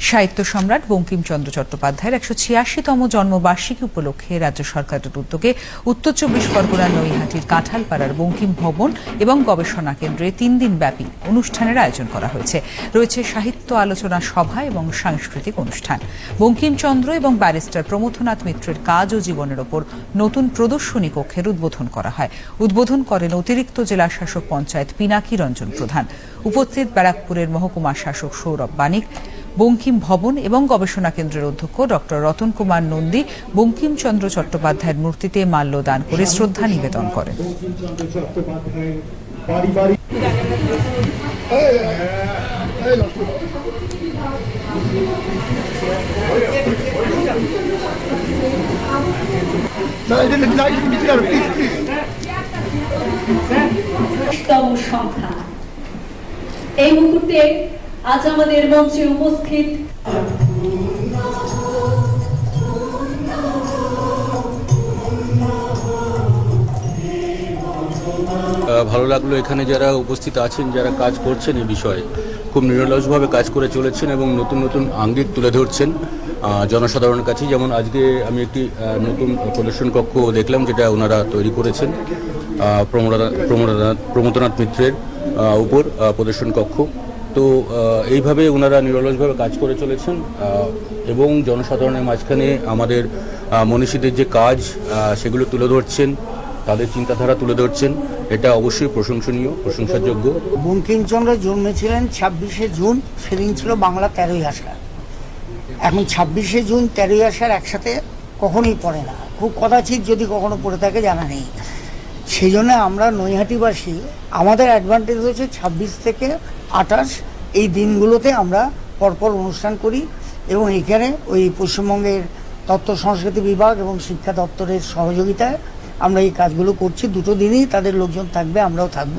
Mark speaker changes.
Speaker 1: সাহিত্য সম্রাট বঙ্কিমচন্দ্র চট্টোপাধ্যায়ের একশো ছিয়াশিতম জন্মবার্ষিকী উপলক্ষে রাজ্য সরকারের উদ্যোগে উত্তর চব্বিশ পরগনার নৈহাটির কাঁঠালপাড়ার বঙ্কিম ভবন এবং গবেষণা কেন্দ্রে তিন দিন ব্যাপী অনুষ্ঠানের আয়োজন করা হয়েছে। রয়েছে সাহিত্য আলোচনা সভা এবং সাংস্কৃতিক অনুষ্ঠান। বঙ্কিমচন্দ্র এবং ব্যারিস্টার প্রমথনাথ মিত্রের কাজ ও জীবনের ওপর নতুন প্রদর্শনী কক্ষের উদ্বোধন করা হয়। উদ্বোধন করেন অতিরিক্ত জেলা শাসক পঞ্চায়েত পিনাকি রঞ্জন প্রধান। উপস্থিত ব্যারাকপুরের মহকুমা শাসক সৌরভ বানিক বঙ্কিম ভবন এবং গবেষণা কেন্দ্রের অধ্যক্ষ ডক্টর রতন কুমার নন্দী বঙ্কিমচন্দ্র চট্টোপাধ্যায়ের মূর্তিতে মাল্যদান করে শ্রদ্ধা নিবেদন করেন।
Speaker 2: এই মুহূর্তে আজ আমাদের মঞ্চে উপস্থিত
Speaker 3: ভালো লাগল এখানে যারা উপস্থিত আছেন যারা কাজ করছেন এই বিষয়ে। খুব নিরলসভাবে কাজ করে চলেছেন এবং নতুন নতুন আঙ্গিক তুলে ধরছেন। জনসাধারণের কাছে যেমন আজকে আমি একটি নতুন প্রদর্শন কক্ষ দেখলাম যেটা ওনারা তৈরি করেছেন আহ, প্রমোদা- প্রমোদা- প্রমোদনাথ মিত্রের উপর প্রদর্শন কক্ষ। তো এইভাবে ওনারা নিরলসভাবে কাজ করে চলেছেন এবং জনসাধারণের মাঝখানে আমাদের মনীষীদের যে কাজ সেগুলো তুলে ধরছেন, তাদের চিন্তাধারা তুলে ধরছেন, এটা অবশ্যই প্রশংসনীয়, প্রশংসাযোগ্য।
Speaker 4: বঙ্কিমচন্দ্র জন্মেছিলেন ছাব্বিশে জুন, সেদিন ছিল বাংলা তেরোই আষাঢ়। এখন ছাব্বিশে জুন, তেরোই আষাঢ় একসাথে কখনোই পড়ে না। খুব কদাচিৎ যদি কখনো পড়ে থাকে, জানা নেই। সেই জন্য আমরা নৈহাটিবাসী, আমাদের অ্যাডভান্টেজ হচ্ছে ছাব্বিশ থেকে আঠাশ, এই দিনগুলোতে আমরা পরপর অনুষ্ঠান করি এবং এখানে ওই পশ্চিমবঙ্গের তত্ত্ব সংস্কৃতি বিভাগ এবং শিক্ষা দপ্তরের সহযোগিতায় আমরা এই কাজগুলো করছি। দুটো দিনই তাদের লোকজন থাকবে, আমরাও থাকব।